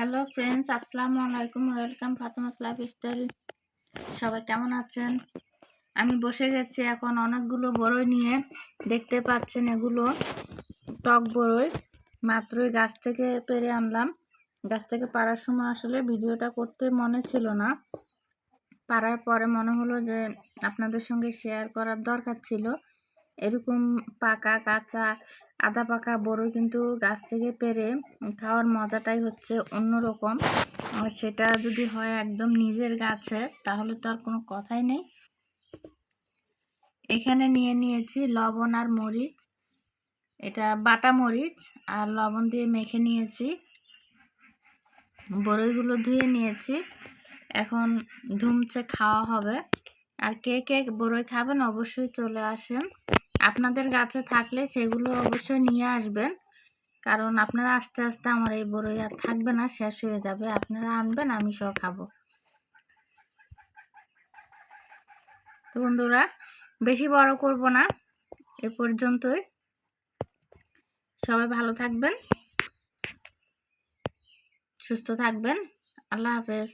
Hello friends আসসালামু আলাইকুম welcome Fatema's life style সবাই কেমন আছেন? আমি বসে গেছি এখন অনেকগুলো বড়ই নিয়ে। দেখতে পাচ্ছেন এগুলো টক বড়ই মাত্রই গাছ থেকে পেরে আনলাম। গাছ থেকে পাড়ার সময় আসলে ভিডিওটা করতে মনে ছিল না। পাড়ার পরে মনে হলো যে আপনাদের সঙ্গে শেয়ার করার দরকার ছিল। এরকম পাকা, কাঁচা, আদা পাকা বড়ই কিন্তু গাছ থেকে পেরে খাওয়ার মজাটাই হচ্ছে অন্যরকম। সেটা যদি হয় একদম নিজের গাছের তাহলে তো আর কোনো কথাই নেই। এখানে নিয়ে নিয়েছি লবণ আর মরিচ। এটা বাটা মরিচ আর লবণ দিয়ে মেখে নিয়েছি। বড়ইগুলো ধুয়ে নিয়েছি। এখন ধুমছে খাওয়া হবে। আর কে কে বড়ই খাবেন অবশ্যই চলে আসেন। আপনাদের গাছে থাকলে সেগুলো অবশ্যই নিয়ে আসবেন। কারণ আপনারা আস্তে আস্তে আমার এই বড়ই আর থাকবে না, শেষ হয়ে যাবে। আপনারা আনবেন, আমি সব খাব। তো বন্ধুরা, বেশি বড় করব না। এ পর্যন্তই। সবাই ভালো থাকবেন, সুস্থ থাকবেন। আল্লাহ হাফেজ।